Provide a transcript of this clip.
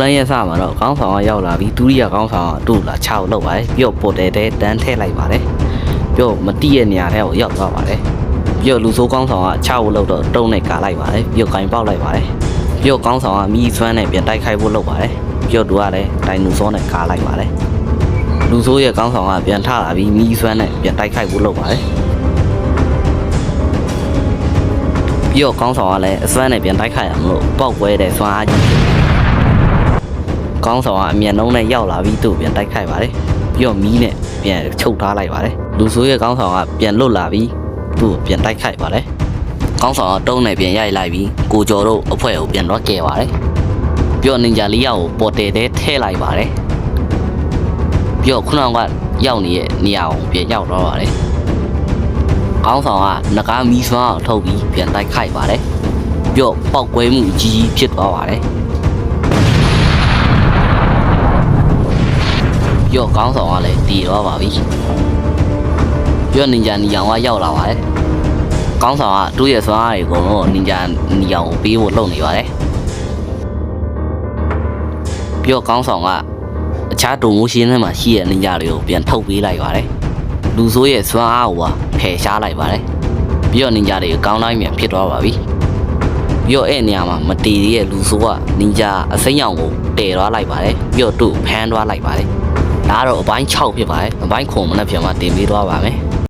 လန်းရဲ့စမှာတော့ခေါင်းဆောင်ကရောက်လာပြီးဒုတိယခေါင်းဆောင်ကတို့လာခြောက်လောက်ပါတယ်ပြီးတော့ပေါ်တယ်တဲ့တန်းထဲလိုက်ပါတယ်ပြီးတော့မတိရဲ့နေရာထဲကိုရောက်သွားပါတယ်ပြီးတော့လူဆိုးခေါင်းဆောင်ကခြောက်လောက်တော့တုံးနဲ့ကာလိုက်ပါတယ်ပြီးတော့ကင်ပေါက်လိုက်ပါတယ်ပြီးတော့ခေါင်းဆောင်ကမိဆွမ်းနဲ့ပြန်တိုက်ခိုက်ဖို့လုပ်ပါတယ်ပြီးတော့သူကလည်းတိုင်နူစောနဲ့ကာလိုက်ပါတယ်လူဆိုးရဲ့ခေါင်းဆောင်ကပြန်ထလာပြီးမိဆွမ်းနဲ့ပြန်တိုက်ခိုက်ဖို့လုပ်ပါတယ်ပြီးတော့ခေါင်းဆောင်ကလည်းအစွမ်းနဲ့ပြန်တိုက်ခိုက်ရမလို့ပောက်ကွဲတဲ့စွမ်းအားကြီး ကောင်းဆောင်ကအမြန်နှုံးနဲ့ရောက်လာပြီးသူ့ပြန်တိုက်ခိုက်ပါတယ်ပြီးတော့မီးနဲ့ပြန်ချုပ်ထားလိုက်ပါတယ်လူဆိုးရဲ့ကောင်းဆောင်ကပြန်လွတ်လာပြီးသူ့ကိုပြန်တိုက်ခိုက်ပါတယ်ကောင်းဆောင်ကတုံးနဲ့ပြန်ရိုက်လိုက်ပြီးကိုကျော်တို့အဖွဲ့ကိုပြန်တော့ကယ်ပါတယ်ပြီးတော့နင်ဂျာလေးယောက်ကိုပေါ်တယ်တဲ့ထဲလိုက်ပါတယ်ပြီးတော့ခုနကရောက်နေတဲ့နေရာကိုပြန်ရောက်တော့ပါတယ်ကောင်းဆောင်ကငကားမီးစွမ်းအောင်ထုတ်ပြီးပြန်တိုက်ခိုက်ပါတယ်ပြီးတော့ပောက်ကွဲမှုအကြီးကြီးဖြစ်သွားပါတယ် ပြီးတော့ကောင်းဆောင်ကလည်းတည်သွားပါပြီပြီးတော့နင်ဂျာနီယောင်ကရောက်လာပါတယ်ကောင်းဆောင်ကသူ့ရဲ့စွမ်းအားတွေအကုန်လုံးနင်ဂျာနီယောင်ကိုပေးဖို့လုပ်နေပါတယ်ပြီးတော့ကောင်းဆောင်ကအခြားဒုံမိုးရှင်းထဲမှာရှိတဲ့နင်ဂျာတွေကိုပြန်ထုတ်ပေးလိုက်ပါတယ်လူဆိုးရဲ့စွမ်းအားကိုပါဖယ်ရှားလိုက်ပါတယ်ပြီးတော့နင်ဂျာတွေကောင်းတိုင်းပြန်ဖြစ်သွားပါပြီပြီးတော့အဲ့နေရာမှာမတည်သေးတဲ့လူဆိုးကနင်ဂျာအစိမ်းရောင်ကိုတည်သွားလိုက်ပါတယ်ပြီးတော့သူ့ကိုဖမ်းသွားလိုက်ပါတယ် ဒါကတော့အပိုင်း6ဖြစ်ပါတယ်အပိုင်း9မနက်ဖြန်မှာတင်ပေးသွားပါမယ်